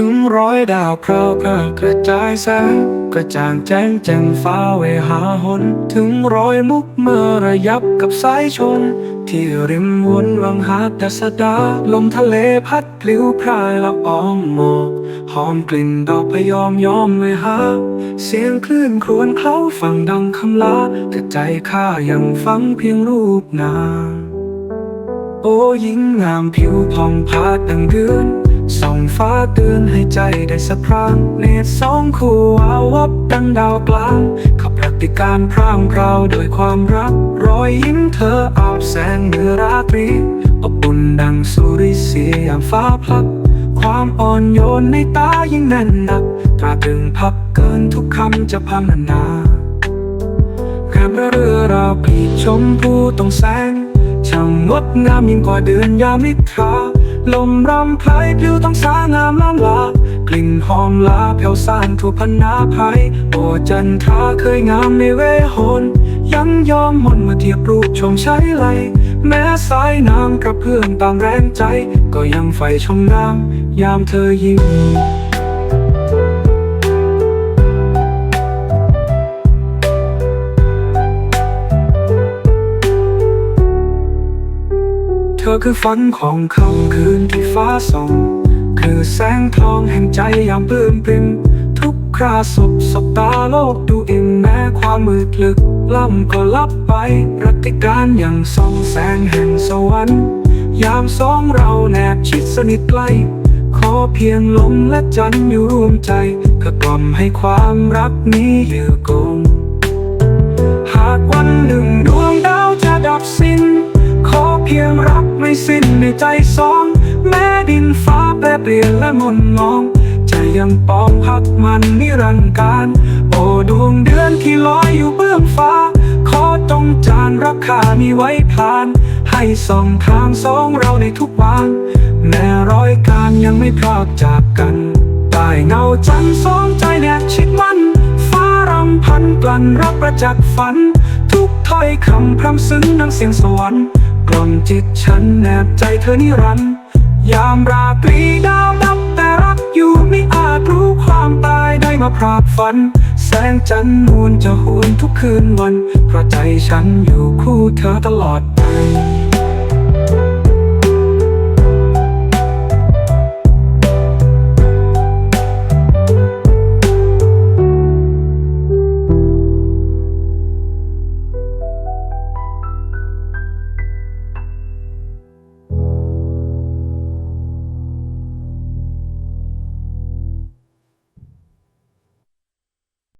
ถึงร้อยดาวพราวพรากระจายแสงกระจ่างแจ้งแจ่มฟ้าเวหาหน ถึงร้อยมุกเมื่อระยับกับสายชน ที่ริมวนวังหาดัสดา ลมทะเลพัดพลิ้วพรายละอองหมอกหอมกลิ่นดอกพยอมยอมเวหา เสียงคลื่นครวญเคล้าฟังดังคำลาแต่ใจข้ายังฟังเพียงรูปนางโอ้หญิงงามผิวผ่องพาดดังเดือน ส่องฟ้าเตือนให้ใจได้สะพรางเนตรสองคู่วาวับดังดาวกลางขับปฏิการพร่างพราวด้วยความรัก รอยยิ้มเธออาบแสงเมื่อราตรีอบอุ่นดังสุริสียามฟ้าพลับ ความอ่อนโยนในตายิ่งแน่นหนักตราตึงพับเกินทุกคำจะพังนาแค่เรือราปีชมพูตรงแสงช่างงดงามยิ่งกว่าเดือนยามนิทรา ลมรำไพผิวต้องสางามล้ำลากลิ่นหอมลาแผ่วซ่านทั่วพนาภัยโอจันทราเคยงามในเวหนยังยอมมนมาเทียบรูปชมใช้ไหล แม้สายน้ำกระเพื่อมตามแรงใจ ก็ยังไฟชมงามยามเธอยิ้ม ธอคือฝันของค่ำคืนที่ฟ้าส่องคือแสงทองแห่งใจยามปลื้มปริมทุกคราสบสบตาโลกดูอิ่มแม้ความมืดลึกล่ำก็ลับไปรัติการอย่างส่องแสงแห่งสวรรค์ ยามสองเราแนบชิดสนิทใกล้ ขอเพียงลมและจันทร์อยู่ร่วมใจเพื่อกล่อมให้ความรักนี้ยือกงหากวันหนึ่งดวงดาวจะดับสิ้น ขอเพียงรัก ไม่สิ้นในใจสอง แม้ดินฟ้าแปรเปลี่ยนและมนมองใจยังปองพักมันนิรันดร์การ โอ้ดวงเดือนที่ลอยอยู่เบื้องฟ้า ขอจงจานรักขามีไว้พลาน ให้ส่องทางสองเราในทุกวันแม้ร้อยการยังไม่พรากจากกันใต้เงาจันทร์สองใจแนบชิดมัน ฟ้ารำพันกลั่นรักประจักษ์ฝัน ทุกถ้อยคำพรำซึ้งนังเสียงสวรรค์ กล่อมจิตฉันแนบใจเธอนิรันดร์ยามราตรีดาวดับแต่รักอยู่ไม่อาจรู้ความตายได้มาพรากฝัน แสงจันทร์นูนจะหวนทุกคืนวันเพราะใจฉันอยู่คู่เธอตลอดไป